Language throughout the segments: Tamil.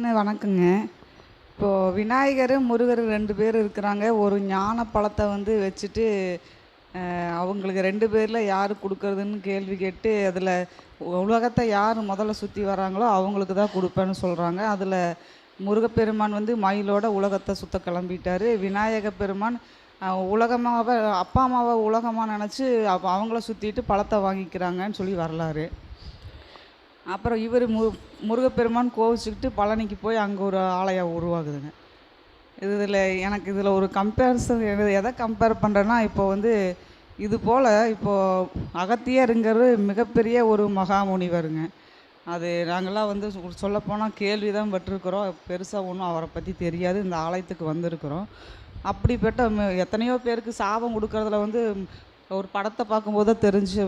அண்ணே வணக்கங்க. இப்போது விநாயகர் முருகர் ரெண்டு பேர் இருக்கிறாங்க. ஒரு ஞான பழத்தை வந்து வச்சுட்டு அவங்களுக்கு ரெண்டு பேரில் யார் கொடுக்கறதுன்னு கேள்வி கேட்டு அதில் உலகத்தை யார் முதல்ல சுற்றி வராங்களோ அவங்களுக்கு தான் கொடுப்பேன்னு சொல்கிறாங்க அதில் முருகப்பெருமான் வந்து மயிலோட உலகத்தை சுற்ற கிளம்பிட்டாரு. விநாயக பெருமான் உலகமாக அப்பா அம்மாவை உலகமாக நினச்சி அவங்கள சுற்றிட்டு பழத்தை வாங்கிக்கிறாங்கன்னு சொல்லி வரலாறு. அப்புறம் இவர் மு முருகப்பெருமான் கோவிச்சுக்கிட்டு பழனிக்கு போய் அங்கே ஒரு ஆலயம் உருவாகுதுங்க இதில் எனக்கு இதில் ஒரு கம்பேரிசன் எதை கம்பேர் பண்ணுறேன்னா இப்போ வந்து இது போல் இப்போது அகத்தியருங்கிறது மிகப்பெரிய ஒரு மகாமுனிவருங்க. அது நாங்களாம் வந்து சொல்லப்போனால் கேள்வி தான் பட்டிருக்கிறோம். பெருசாக ஒன்றும் அவரை பற்றி தெரியாது. இந்த ஆலயத்துக்கு வந்திருக்கிறோம். அப்படிப்பட்ட எத்தனையோ பேருக்கு சாபம் கொடுக்கறதுல வந்து ஒரு படத்தை பார்க்கும்போது தெரிஞ்சு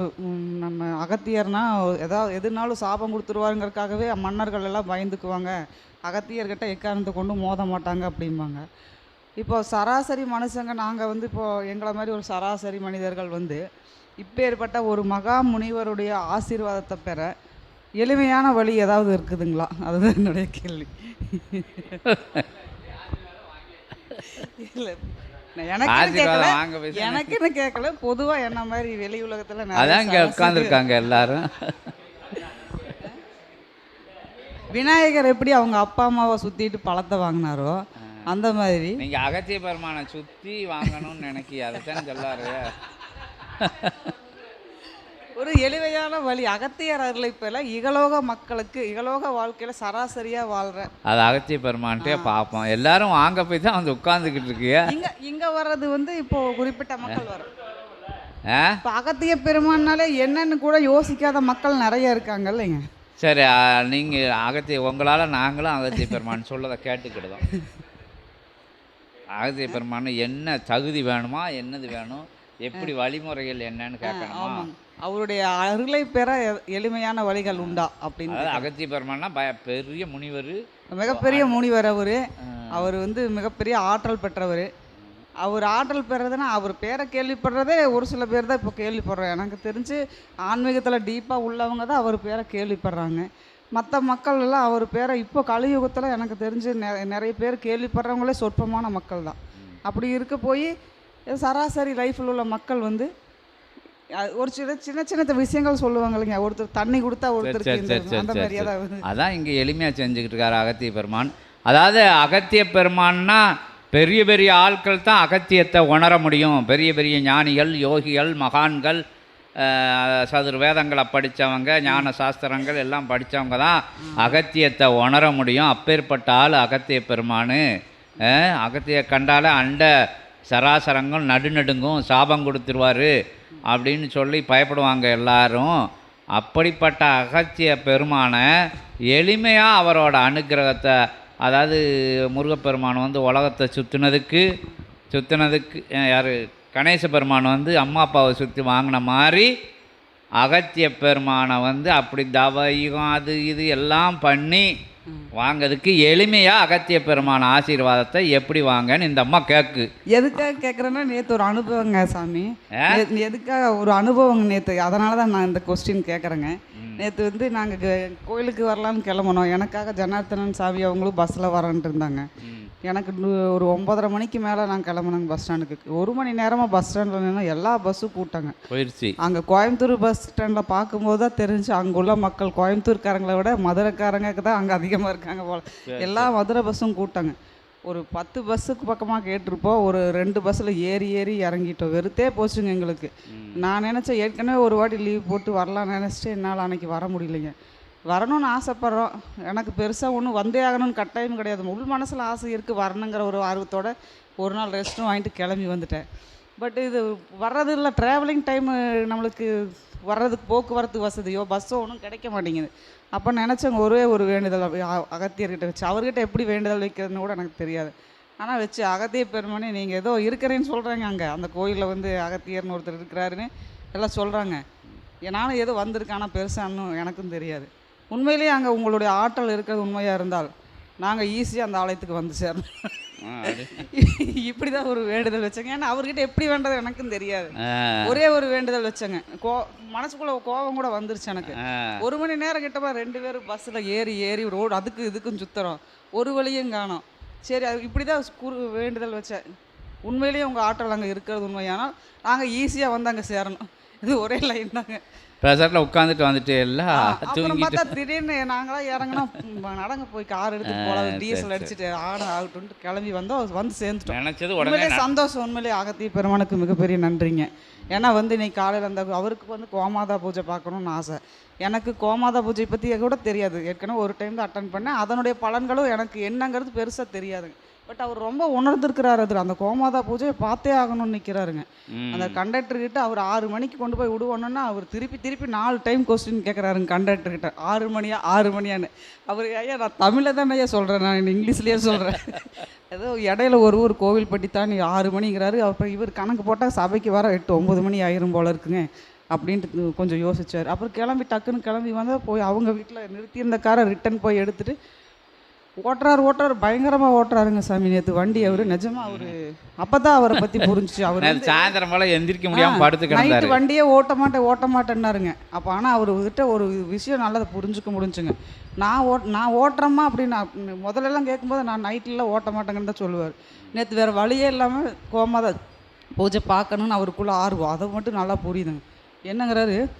நம்ம அகத்தியர்னா ஏதாவது எதுனாலும் சாபம் கொடுத்துருவாருங்கிறதுக்காகவே மன்னர்கள் எல்லாம் பயந்துக்குவாங்க. அகத்தியர்கிட்ட எக்காரணத்தை கொண்டு மோத மாட்டாங்க அப்படிம்பாங்க. இப்போ சராசரி மனுஷங்க நாங்கள் வந்து இப்போது எங்களை மாதிரி ஒரு சராசரி மனிதர்கள் வந்து இப்பேற்பட்ட ஒரு மகா முனிவருடைய ஆசீர்வாதத்தை பெற எளிமையான வழி ஏதாவது இருக்குதுங்களா? அதுதான் என்னுடைய கேள்வி. இல்லை. ஆசீர்வாதம் வாங்க பேச எனக்குன்னு கேட்கல. பொதுவா என்ன மாதிரி வெளி உலகத்துல அதான் இங்கே உட்காந்துருக்காங்க எல்லாரும். விநாயகர் எப்படி அவங்க அப்பா அம்மாவை சுத்திட்டு பழத்தை வாங்கினாரோ அந்த மாதிரி. நீங்க அகத்திய பெருமானை சுத்தி வாங்கணும்னு நினைக்கி அதைத்தான் சொல்லாரு ஒரு எளிமையான வழி. அகத்தியர் அருளை இகலோக மக்களுக்கு இகலோக வாழ்க்கையில சராசரியா வாழ்ற. அது அகத்திய பெருமான்ட்டே பார்ப்போம் எல்லாரும் வாங்க போய் தான் வந்து உட்காந்துக்கிட்டு இருக்கிய. இங்க இங்க வர்றது வந்து இப்போ குறிப்பிட்ட மக்கள் வரும் அகத்திய பெருமானாலே என்னன்னு கூட யோசிக்காத மக்கள் நிறைய இருக்காங்க இல்லைங்க. சரி ஆ, நீங்க அகத்திய உங்களால நாங்களும் அகத்திய பெருமான் சொல்லதை கேட்டுக்கிடுதோம். அகத்திய பெருமான் என்ன தகுதி வேணுமா என்னது வேணும் எப்படி வழிமுறைகள் என்னன்னு கேட்கணுமா? அவருடைய அருளை பெற எளிமையான வழிகள் உண்டா அப்படின்னு அகத்திய பெருமான்னா பய பெரிய முனிவர். மிகப்பெரிய முனிவர் அவர். அவர் வந்து மிகப்பெரிய ஆற்றல் பெற்றவர். அவர் ஆற்றல் பெறதுன்னா அவர் பேரை கேள்விப்படுறதே ஒரு சில பேர் தான் இப்போ கேள்விப்படுறோம் எனக்கு தெரிஞ்சு ஆன்மீகத்தில் டீப்பாக உள்ளவங்க தான் அவர் பேரை கேள்விப்படுறாங்க. மற்ற மக்கள் எல்லாம் அவர் பேரை இப்போ கலியுகத்தில் எனக்கு தெரிஞ்சு நிறைய பேர் கேள்விப்படுறவங்களே சொற்பமான மக்கள் தான். அப்படி இருக்க போய் சராசரி லைஃப்பில் உள்ள மக்கள் வந்து ஒரு சின்ன சின்ன சின்ன விஷயங்கள் சொல்லுவாங்க இல்லைங்க ஒருத்தர் தண்ணி கொடுத்தா அந்த மாதிரி ஏதாவது அதான் இங்கே எளிமையாக செஞ்சுக்கிட்டு இருக்காரு அகத்திய பெருமான் அதாவது அகத்திய பெருமான்னா பெரிய பெரிய ஆட்கள் தான் அகத்தியத்தை உணர முடியும். பெரிய பெரிய ஞானிகள் யோகிகள் மகான்கள் சதுர் வேதங்களை படித்தவங்க ஞான சாஸ்திரங்கள் எல்லாம் படித்தவங்க தான் அகத்தியத்தை உணர முடியும். அப்பேற்பட்ட ஆள் அகத்திய பெருமான் அகத்திய கண்டால அண்ட சராசரங்கள் நடுநடுங்கும் சாபம் கொடுத்துருவாரு. அப்படின்னு சொல்லி பயப்படுவாங்க எல்லாரும். அப்படிப்பட்ட அகத்திய பெருமானை எளிமையாக அவரோட அனுக்கிரகத்தை அதாவது முருகப்பெருமான் வந்து உலகத்தை சுற்றினதுக்கு சுற்றினதுக்கு யார் கணேச பெருமான் வந்து அம்மா அப்பாவை சுற்றி வாங்கின மாதிரி அகத்திய பெருமானை வந்து அப்படி தவயுகம் அது இது எல்லாம் பண்ணி வாங்கிறதுக்கு எளிமையாக அகத்திய பெருமான ஆசீர்வாதத்தை எப்படி வாங்கன்னு இந்த அம்மா கேக்கு. எதுக்காக கேட்குறேன்னா நேற்று ஒரு அனுபவங்க சாமி. எதுக்காக ஒரு அனுபவங்க நேற்று அதனால தான் நான் இந்த கொஸ்டின் கேட்குறேங்க நேற்று வந்து நாங்கள் கோயிலுக்கு வரலான்னு கிளம்புனோம். எனக்காக ஜனார்த்தனன் சாமி அவங்களும் பஸ்ஸில் வரேன்ட்டு இருந்தாங்க. எனக்கு ஒரு ஒன்பதரை மணிக்கு மேலே நான் கிளம்புனேங்க பஸ் ஸ்டாண்டுக்கு ஒரு மணி நேரமாக பஸ் ஸ்டாண்டில் நின்று எல்லா பஸ்ஸும் கூட்டாங்க போயிடுச்சு அங்கே கோயம்புத்தூர் பஸ் ஸ்டாண்டில் பார்க்கும்போது தான் தெரிஞ்சு அங்கே உள்ள மக்கள் கோயம்புத்தூர்காரங்களை விட மதுரைக்காரங்களுக்கு தான் அங்கே அதிகமாக இருக்காங்க போல. எல்லா மதுரை பஸ்ஸும் கூட்டாங்க ஒரு பத்து பஸ்ஸுக்கு பக்கமாக கேட்டிருப்போம். ஒரு ரெண்டு பஸ்ஸில் ஏறி ஏறி இறங்கிட்டோம். வெறுத்தே போச்சுங்க எங்களுக்கு. நான் நினச்சேன் ஏற்கனவே ஒரு வாட்டி லீவ் போட்டு வரலாம்னு நினச்சிட்டு என்னால் அன்னைக்கு வர முடியலைங்க. வரணும்னு ஆசைப்பட்றோம். எனக்கு பெருசாக ஒன்றும் வந்தே ஆகணும்னு கட்டாயம் கிடையாது. உள் மனசில் ஆசை இருக்குது வரணுங்கிற ஒரு ஆர்வத்தோட ஒரு நாள் ரெஸ்ட்டும் வாங்கிட்டு கிளம்பி வந்துட்டேன். பட் இது வர்றது இல்லை ட்ராவலிங் டைமு நம்மளுக்கு வர்றதுக்கு போக்குவரத்து வசதியோ பஸ்ஸோ ஒன்றும் கிடைக்க மாட்டேங்குது. அப்போ நினச்சவங்க ஒரே ஒரு வேண்டுதல் அகத்தியர்கிட்ட வச்சு அவர்கிட்ட எப்படி வேண்டுதல் வைக்கிறதுன்னு கூட எனக்கு தெரியாது. ஆனால் வச்சு அகத்திய பெருமானே நீங்கள் ஏதோ இருக்கிறேன்னு சொல்கிறாங்க அங்கே. அந்த கோயிலில் வந்து அகத்தியர்னு ஒருத்தர் இருக்கிறாருன்னு எல்லாம் சொல்கிறாங்க நானும் ஏதோ வந்திருக்கேன் ஆனால் பெருசாக இன்னும் எனக்கும் தெரியாது. உண்மையிலேயே அங்கே உங்களுடைய ஆற்றல் இருக்கிறது உண்மையாக இருந்தால் நாங்கள் ஈஸியாக அந்த ஆலயத்துக்கு வந்து சேரணும். இப்படி தான் ஒரு வேண்டுதல் வச்சேங்க. ஏன்னா அவர்கிட்ட எப்படி வேண்டது எனக்கும் தெரியாது. ஒரே ஒரு வேண்டுதல் வச்சேங்க. கோ மனசுக்குள்ள கோபம் கூட வந்துருச்சு எனக்கு. ஒரு மணி நேரம் கிட்டப்ப ரெண்டு பேரும் பஸ்ஸில் ஏறி ஏறி ரோடு அதுக்கு இதுக்கும் சுத்துறோம். ஒரு வழியும் காணோம். சரி அது இப்படி தான் குறு வேண்டுதல் வச்சேன். உண்மையிலேயே உங்கள் ஆற்றல் அங்கே இருக்கிறது உண்மையானால் நாங்கள் ஈஸியாக வந்து அங்கே சேரணும். இது ஒரே லைன் தாங்க. ப்ரெஷரில் உட்காந்துட்டு வந்துட்டு எல்லாம் அப்புறம் பார்த்தா திடீர்னு நாங்களாம் இறங்கினா நடங்க போய் கார் எடுத்துட்டு போகலாம் டீசல். அடிச்சுட்டு ஆட ஆகட்டும்ட்டு கிளம்பி வந்தோம் வந்து சேர்ந்துட்டோம். நினச்சது உடனே சந்தோஷம் உண்மையிலே அகத்திய பெருமானுக்கு மிகப்பெரிய நன்றிங்க. ஏன்னா வந்து இன்னைக்கு காலையில் அந்த அவருக்கு வந்து கோமாதா பூஜை பார்க்கணும்னு ஆசை. எனக்கு கோமாதா பூஜை பற்றி கூட தெரியாது. ஏற்கனவே ஒரு டைம் தான் அட்டன் பண்ணேன். அதனுடைய பலன்களும் எனக்கு என்னங்கிறது பெருசாக தெரியாதுங்க. பட் அவர் ரொம்ப உணர்ந்திருக்கிறாரு அது அந்த கோமாதா பூஜையை பார்த்தே ஆகணும்னு நிற்கிறாருங்க. அந்த கண்டக்டர் கிட்ட அவர் ஆறு மணிக்கு கொண்டு போய் விடுவோன்னா அவர் திருப்பி திருப்பி நாலு டைம் கொஸ்டின் கேட்குறாருங்க கண்டக்டர் கிட்ட. ஆறு மணியா? ஆறு மணியான்னு. அவர் ஐயா நான் தமிழில் தானே ஐயா சொல்கிறேன் நான் இங்கிலீஷ்லேயே சொல்கிறேன் ஏதோ இடையில ஒரு ஊர் கோவில்பட்டி தான் ஆறு மணிங்கிறாரு. அப்புறம் இவர் கணக்கு போட்டால் சபைக்கு வர எட்டு ஒம்பது மணி ஆயிரும் போல இருக்குங்க. அப்படின்ட்டு கொஞ்சம் யோசிச்சார். அப்புறம் கிளம்பி டக்குன்னு கிளம்பி வந்தால் போய் அவங்க வீட்டில் நிறுத்தியிருந்த காரை ரிட்டன் போய் எடுத்துட்டு ஓட்டுறாரு ஓட்டுறாரு பயங்கரமாக ஓட்டுறாருங்க சாமி. நேற்று வண்டி அவர் நிஜமா அவர். அப்போ தான் அவரை பற்றி புரிஞ்சுச்சு. அவர் சாயந்தரம் போல எந்திரிக்க முடியாம படுத்து நைட்டு வண்டியே ஓட்ட மாட்டேன் ஓட்ட மாட்டேன்னாருங்க. அப்போ ஆனால் அவர்கிட்ட ஒரு விஷயம் நல்லதை புரிஞ்சுக்க முடிஞ்சுங்க. நான் ஓட் நான் ஓட்டுறேம்மா அப்படின்னு முதல்லலாம் கேட்கும்போது நான் நைட்லலாம் ஓட்ட மாட்டேங்கன்னு தான் சொல்லுவார். நேற்று வேறு வழியே இல்லாமல் கோமாத பூஜை பார்க்கணுன்னு அவருக்குள்ள ஆர்வம். அதை மட்டும் நல்லா புரியுதுங்க. என்னங்கிறாரு? "அஹ்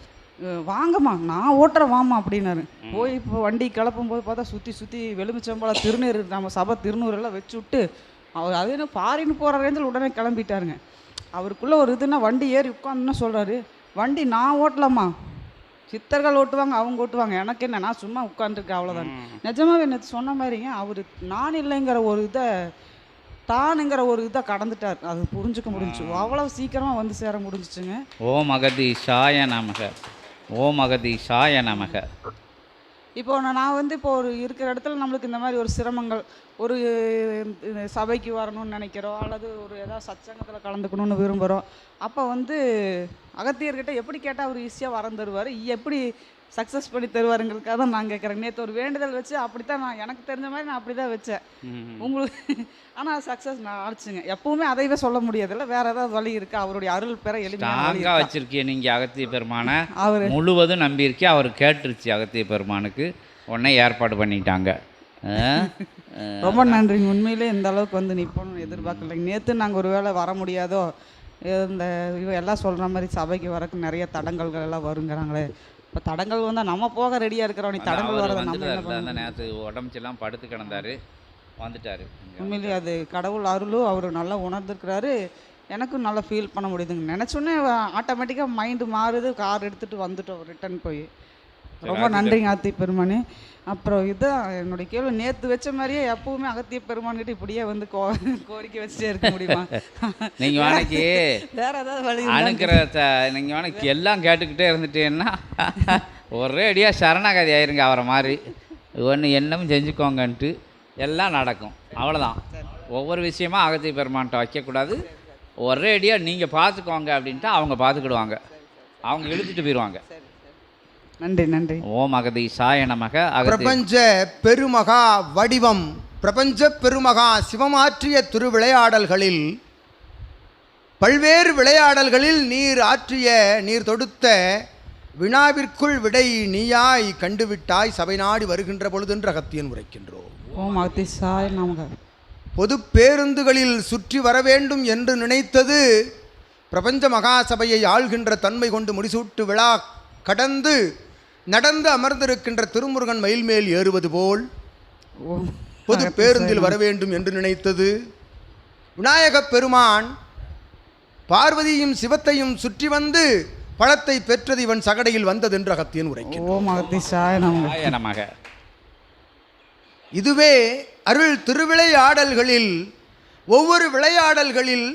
வாங்கம்மா நான் ஓட்டுறேன் வாம்மா அப்படின்னாரு. போய் இப்போ வண்டி கிளப்பும் போது பார்த்தா சுற்றி சுற்றி வெலுமிச்சம்பழம் திருநீர் நம்ம சபை திருநூறு எல்லாம் வச்சு விட்டு அவர் அது என்ன ஃபாரின் போகிற ரேஞ்சில் உடனே கிளம்பிட்டாருங்க. அவருக்குள்ள ஒரு இதுன்னா வண்டி ஏறி உட்காந்துன்னு சொல்கிறாரு வண்டி நான் ஓட்டலாமா சித்தர்கள் ஓட்டுவாங்க அவங்க ஓட்டுவாங்க. எனக்கு என்ன நான் சும்மா உட்காந்துருக்கேன் அவ்வளோதான் நிஜமாவே நேற்று சொன்ன மாதிரிங்க அவர் நான் இல்லைங்கிற ஒரு இதை தானுங்கிற ஒரு இதை கடந்துட்டார். அது புரிஞ்சுக்க முடிஞ்சுச்சு. அவ்வளோ சீக்கிரமாக வந்து சேர முடிஞ்சுச்சுங்க. ஓ மகதீஷாய நமக. ஓம் அகதீஷாய நமக. இப்போ நான் நான் வந்து இப்போ ஒரு இருக்கிற இடத்துல நம்மளுக்கு இந்த மாதிரி ஒரு சிரமங்கள் ஒரு சபைக்கு வரணும்னு நினைக்கிறோம் அல்லது ஒரு ஏதாவது சச்சங்கத்தில் கலந்துக்கணும்னு விரும்புகிறோம் அப்போ வந்து அகத்தியர்கிட்ட எப்படி கேட்டால் அவர் ஈஸியாக வரம் தருவார்? எப்படி சக்ஸஸ் பண்ணி தருவாருங்கிறதுக்காக தான் நான் கேட்குறேன் நேற்று ஒரு வேண்டுதல் வச்சு அப்படி தான் நான் எனக்கு தெரிஞ்ச மாதிரி நான் அப்படி தான் வச்சேன். உங்களுக்கு ஆனால் சக்ஸஸ் நான் ஆச்சுங்க எப்பவுமே அதைவே சொல்ல முடியாதுல்ல. வேற ஏதாவது வழி இருக்கா? அவருடைய அருள் பெற இருக்கா? வச்சிருக்கீங்க நீங்க அகத்திய பெருமானை. அவரு. முழுவதும் நம்பியிருக்கே அவர் கேட்டுருச்சு அகத்திய பெருமானுக்கு. உடனே ஏற்பாடு பண்ணிட்டாங்க. ரொம்ப நன்றிங்க. உண்மையிலே இந்த அளவுக்கு வந்து நிற்போம்னு எதிர்பார்க்கலைங்க. நேற்று நாங்கள் ஒரு வேளை வர முடியாதோ இந்த இவ எல்லாம் சொல்கிற மாதிரி சபைக்கு வரக்கு நிறைய தடங்கல்கள் எல்லாம் வருங்கிறாங்களே. இப்போ தடங்கள் வந்தால் நம்ம போக ரெடியாக இருக்கிறோம். நீ தடங்கள் அவர் வரதை நம்ம என்ன பண்ண உடம்புச்செல்லாம் படுத்து கிடந்தாரு. வந்துட்டாரு. உண்மையிலேயே அது கடவுள் அருளும் அவர் நல்லா உணர்ந்திருக்கிறாரு. எனக்கும் நல்லா ஃபீல் பண்ண முடியுதுங்க. நினச்சோன்னே ஆட்டோமேட்டிக்காக மைண்டு மாறுது. கார் எடுத்துகிட்டு வந்துட்டோம். ரிட்டர்ன் போய். ரொம்ப நன்றிங்க அகத்திய பெருமானே. அப்புறம் இதான் என்னுடைய கேள்வி நேற்று வச்ச மாதிரியே எப்பவுமே அகத்திய பெருமான்கிட்ட இப்படியே வந்து கோ கோரிக்கை வச்சுட்டே இருக்க முடியுமா? நீங்க வேலைக்கு வேற ஏதாவது வழி இருந்தா- அனுக்கிறத நீங்கள் வேணா எல்லாம் கேட்டுக்கிட்டே இருந்துட்டீங்கன்னா ஒரே அடியாக சரணாகதி ஆயிருங்க அவரை மாதிரி. ஒன்று என்னமும் செஞ்சுக்கோங்கன்ட்டு எல்லாம் நடக்கும். அவ்வளோதான் ஒவ்வொரு விஷயமா அகத்திய பெருமான்ட்ட வைக்கக்கூடாது. ஒரே அடியாக நீங்கள் பார்த்துக்கோங்க அப்படின்ட்டு அவங்க பார்த்துக்கிடுவாங்க அவங்க இழுத்துட்டு போயிடுவாங்க நன்றி நன்றி. ஓம் அகதி சாய நமக பிரபஞ்ச பெருமகா வடிவம் பிரபஞ்ச பெருமகா சிவமாற்றிய திருவிளையாடல்களில் பல்வேறு விளையாடல்களில் நீர் ஆற்றிய நீர் தொடுத்த வினாவிற்குள் விடை நீயாய் கண்டுவிட்டாய் சபை நாடி வருகின்ற பொழுதென்று அகத்தியன் உரைக்கின்றோம். ஓம் நமக. பொது பேருந்துகளில் சுற்றி வர வேண்டும் என்று நினைத்தது பிரபஞ்ச மகாசபையை ஆள்கின்ற தன்மை கொண்டு முடிசூட்டு விழா கடந்து நடந்து அமர்ந்திருக்கின்ற திருமுருகன் மயில் மேல் ஏறுவது போல் பொது பேருந்தில் வர வேண்டும் என்று நினைத்தது. விநாயகப் பெருமான் பார்வதியும் சிவத்தையும் சுற்றி வந்து பழத்தை பெற்றது இவன் சகடையில் வந்ததென்று அகத்தியன் உரைக்கிறான் ஓம் அகத்தி சாய் நமக சாய நமக இதுவே அருள் திருவிளையாடல்களில் ஒவ்வொரு விளையாடல்களில்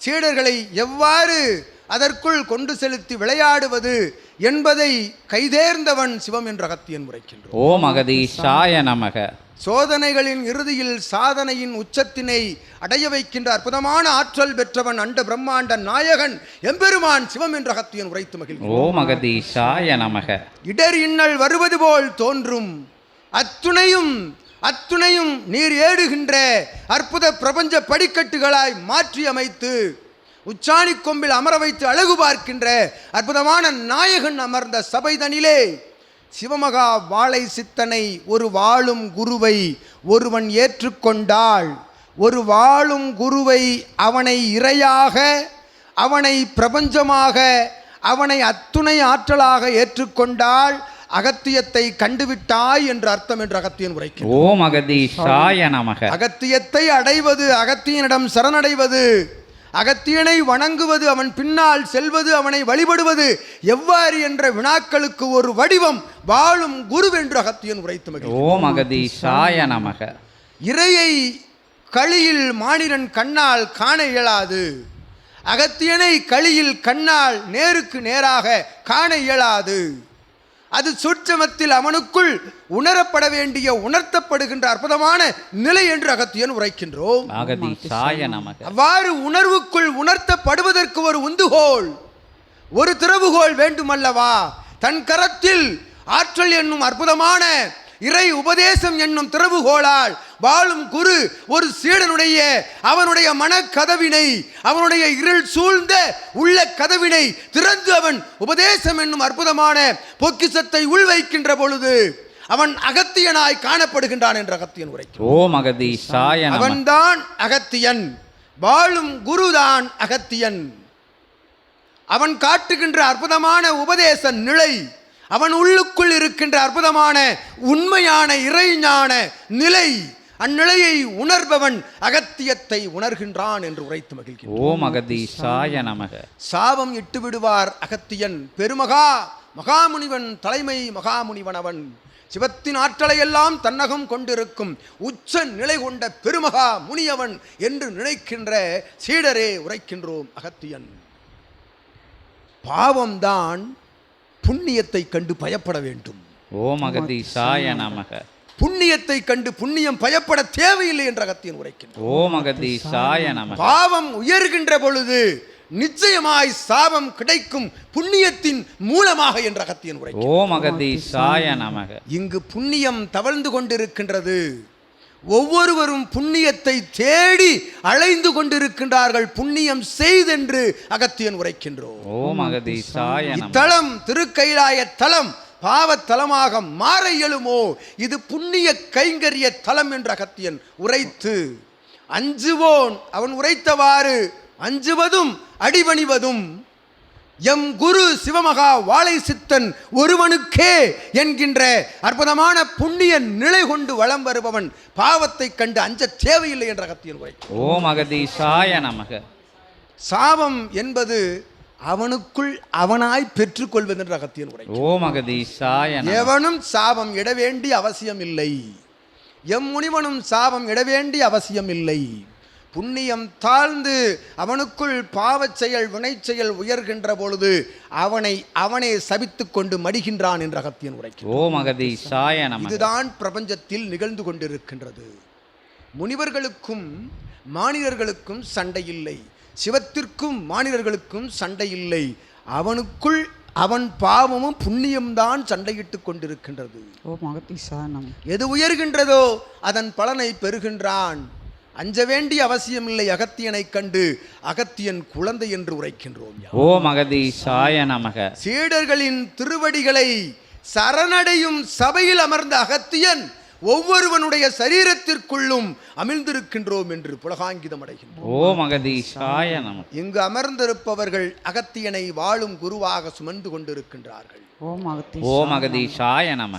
சீடர்களை எவ்வாறு அதற்குள் கொண்டு செலுத்தி விளையாடுவது என்பதை கைதேர்ந்தவன் சிவம் என்ற அகத்தியன் உரைக்கின்றோம். ஓம் அகதி சாய நமக. சோதனைகளின் இறுதியில் சாதனையின் உச்சத்தினை அடைய வைக்கின்ற அற்புதமான ஆற்றல் பெற்றவன் அண்ட பிரம்மாண்ட நாயகன் எம்பெருமான் சிவம் என்ற அகத்தியன் உரைத்து மகிழ்கிறான் ஓம் அகதி சாய நமக. இடர் இன்னல் வருவது போல் தோன்றும். அத்துணையும் அத்துணையும் நீர் ஏடுகின்ற அற்புத பிரபஞ்ச படிக்கட்டுகளாய் மாற்றி அமைத்து உச்சாணி கொம்பில் அமர வைத்து அழகு பார்க்கின்ற அற்புதமான நாயகன் அமர்ந்த சபைதனிலே சிவமகா வாழை சித்தனை ஒரு வாழும் குருவை ஒருவன் ஏற்றுக்கொண்டால் ஒரு வாழும் குருவை அவனை இறையாக அவனை பிரபஞ்சமாக அவனை அத்துணை ஆற்றலாக ஏற்றுக்கொண்டால் அகத்தியத்தை கண்டுவிட்டாய் என்று அர்த்தம் என்று அகத்தியன் உரைக்கிறார் ஓம் நமக. அகத்தியத்தை அடைவது அகத்தியனிடம் சரணடைவது. அகத்தியனை வணங்குவது அவன் பின்னால் செல்வது அவனை வழிபடுவது எவ்வாறு என்ற வினாக்களுக்கு ஒரு வடிவம் வாழும் குரு என்று அகத்தியன் உரைத்து மகிழ்கிறார். ஓம் அகதீஷாய நமக. இறையை களியில் மானிடன் கண்ணால் காண இயலாது. அகத்தியனை களியில் கண்ணால் நேருக்கு நேராக காண இயலாது. அது சூட்சமத்தில் அவனுக்குள் உணரப்பட வேண்டிய உணர்த்தப்படுகின்ற அற்புதமான நிலை என்று அகத்தியன் உரைக்கின்றோம். அவ்வாறு உணர்வுக்குள் உணர்த்தப்படுவதற்கு ஒரு உந்துகோல் ஒரு திறவுகோல் வேண்டுமல்லவா? தன் கரத்தில் ஆற்றல் என்னும் அற்புதமான இறை உபதேசம் என்னும் திறவுகோலால் வாழும் குரு ஒரு சீடனுடைய அவனுடைய மனக்கதவினை அவனுடைய இருள் சூழ்ந்த உள்ள கதவினை திறந்து அவன் உபதேசம் என்னும் அற்புதமான பொக்கிசத்தை உள்வைக்கின்ற பொழுது அவன் அகத்தியனாய் காணப்படுகின்றான் என்ற அகத்தியன் உரைக்கும் ஓம் அகதீஷாய அவன்தான் அகத்தியன். வாழும் குருதான் அகத்தியன். அவன் காட்டுகின்ற அற்புதமான உபதேச நிலை அவன் உள்ளுக்குள் இருக்கின்ற அற்புதமான உண்மையான இறைஞான நிலை அந்நிலையை உணர்பவன் அகத்தியத்தை உணர்கின்றான் என்று உரைத்து மகிழ்கிறான் ஓம் அகதீஷாய நமக. சாபம் இட்டு விடுவார் அகத்தியன் பெருமகா மகாமுனிவன் தலைமை மகாமுனிவன் அவன் சிவத்தின் ஆற்றலை எல்லாம் தன்னகம் கொண்டிருக்கும் உச்ச நிலை கொண்ட பெருமகா முனியவன் என்று நினைக்கின்ற சீடரே உரைக்கின்றோம் அகத்தியன். பாவம்தான் புண்ணியத்தை கண்டு பயப்பட வேண்டும். ஓம் அகதீஷாய நமக. புண்ணியத்தை கண்டு புண்ணியம் பயப்பட தேவையில்லை என்ற அகத்தியன் உரைக்கின்றான். ஓம் அகதீஷாய நமக பாவம் உயர்கின்ற பொழுது நிச்சயமாய் சாபம் கிடைக்கும் புண்ணியத்தின் மூலமாக என்ற அகத்தியன் உரை ஓம் அகதீஷாய நமக இங்கு புண்ணியம் தவழ்ந்து கொண்டிருக்கின்றது. ஒவ்வொருவரும் புண்ணியத்தை தேடி அலைந்து கொண்டிருக்கின்றார்கள். புண்ணியம் செய்தென்று அகத்தியன் உரைக்கின்றோம். ஓம் அகதீஷாய நமக இத்தலம் திருக்கைலாய தலம் பாவத்தலமாக மாற இயலுமோ இது புண்ணிய கைங்கரிய தலம் என்ற அகத்தியன் உரைத்து அஞ்சுவோன் அவன் உரைத்தவாறு அஞ்சுவதும் அடிபணிவதும். எம் குரு சிவமகா வாழை சித்தன் ஒருவனுக்கே என்கின்ற அற்புதமான புண்ணிய நிலை கொண்டு வலம் வருபவன் பாவத்தை கண்டு அஞ்ச தேவையில்லை என்ற அகத்தியன் உரை ஓம் அகதீஷாய நமக. சாபம் என்பது அவனுக்குள் அவனாய் பெற்றுக்கொள்வது என்ற அகத்தியன் உரை ஓம் அகதீஷாய நமக எவனும் சாபம் இட வேண்டிய அவசியம் இல்லை எம் முனிவனும் சாபம் இட வேண்டிய அவசியம் இல்லை புண்ணியம் தாழ்ந்து அவனுக்குள் பாவச் செயல் வினைச் செயல் உயர்கின்ற பொழுது அவனை அவனே சபித்துக் கொண்டு மடிகின்றான் என்ற அகத்தியன் உரைக்கும் ஓம் அகதீஷாய நமக இதுதான் பிரபஞ்சத்தில் நிகழ்ந்து கொண்டிருக்கின்றது. முனிவர்களுக்கும் மானிடர்களுக்கும் சண்டை இல்லை. சிவத்திற்கும் மானிடர்களுக்கும் சண்டை இல்லை அவனுக்குள் அவன் பாவமும் புண்ணியம்தான் சண்டையிட்டுக் கொண்டிருக்கின்றது. ஓம் அகத்தீஷா நம் எது உயர்கின்றதோ அதன் பலனை பெறுகின்றான். அஞ்ச வேண்டிய அவசியமில்லை அகத்தியனைக் கண்டு அகத்தியன் குழந்தை என்று உரைக்கின்றோம் ஓம் அகதீஷாய நமக. சீடர்களின் திருவடிகளை சரணடையும் சபையில் அமர்ந்த அகத்தியன் ஒவ்வொருவனுடைய சரீரத்திற்குள்ளும் அமிழ்ந்திருக்கின்றோம் என்று புலகாங்கிதம் அடைகின்றோம். இங்கு அமர்ந்திருப்பவர்கள் அகத்தியனை வாழும் குருவாக சுமந்து கொண்டிருக்கின்றார்கள்.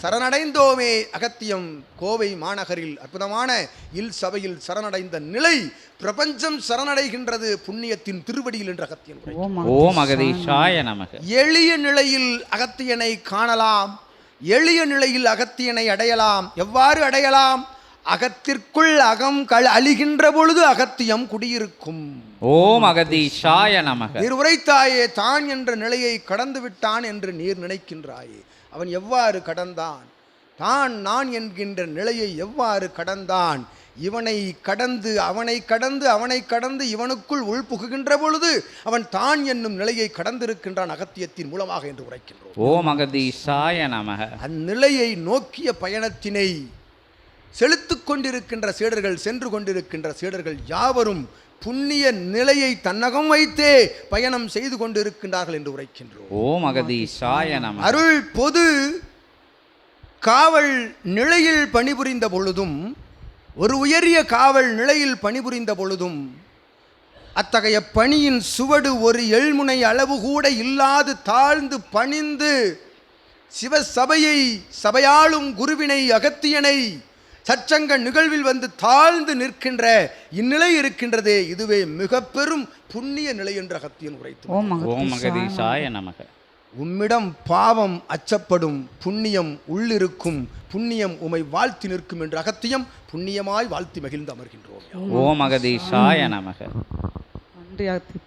சரணடைந்தோமே அகத்தியம் கோவை மாநகரில் அற்புதமான இல் சபையில் சரணடைந்த நிலை பிரபஞ்சம் சரணடைகின்றது புண்ணியத்தின் திருவடியில் என்ற அகத்தியன் எளிய நிலையில் அகத்தியனை காணலாம். எளிய நிலையில் அகத்தியனை அடையலாம். எவ்வாறு அடையலாம்? அகத்திற்குள் அகம் கள் அழிகின்ற பொழுது அகத்தியம் குடியிருக்கும். ஓம் அகதீஷாய நமக. நீர் உரைத்தாயே தான் என்ற நிலையை கடந்து விட்டான் என்று நீர் நினைக்கின்றாயே. அவன் எவ்வாறு கடந்தான்? தான் நான் என்கின்ற நிலையை எவ்வாறு கடந்தான்? இவனை கடந்து அவனை கடந்து அவனை கடந்து இவனுக்குள் உள்புகுகின்ற பொழுது அவன் தான் என்னும் நிலையை கடந்திருக்கின்றான் அகத்தியத்தின் மூலமாக என்று உரைக்கின்றோம். ஓம் அகதீஷாய நமக. அந்நிலையை நோக்கிய பயணத்தினை செலுத்து கொண்டிருக்கின்ற சீடர்கள் சென்று கொண்டிருக்கின்ற சீடர்கள் யாவரும் புண்ணிய நிலையை தன்னகம் வைத்தே பயணம் செய்து கொண்டிருக்கின்றார்கள் என்று உரைக்கின்றோம். ஓம் அகதீஷாய நம அருள் பொது காவல் நிலையில் பணிபுரிந்த பொழுதும் ஒரு உயரிய காவல் நிலையில் பணிபுரிந்த பொழுதும் அத்தகைய பணியின் சுவடு ஒரு எள்முனை அளவு கூட இல்லாது தாழ்ந்து பணிந்து சிவசபையை சபையாளும் குருவினை அகத்தியனை சச்சங்க நிகழ்வில் வந்து தாழ்ந்து நிற்கின்ற இந்நிலை இருக்கின்றதே இதுவே மிக பெரும் புண்ணிய நிலை என்று அகத்தியன் உரைத்து ஓம் அகதீஷாய நமக. உம்மிடம் பாவம் அச்சப்படும் புண்ணியம் உள்ளிருக்கும் புண்ணியம் உமை வாழ்த்தி நிற்கும் என்று அகத்தியம் புண்ணியமாய் வாழ்த்தி மகிழ்ந்து அமர்கின்றோம். ஓம் அகதீஷாய நமக. நன்றி அகத்தி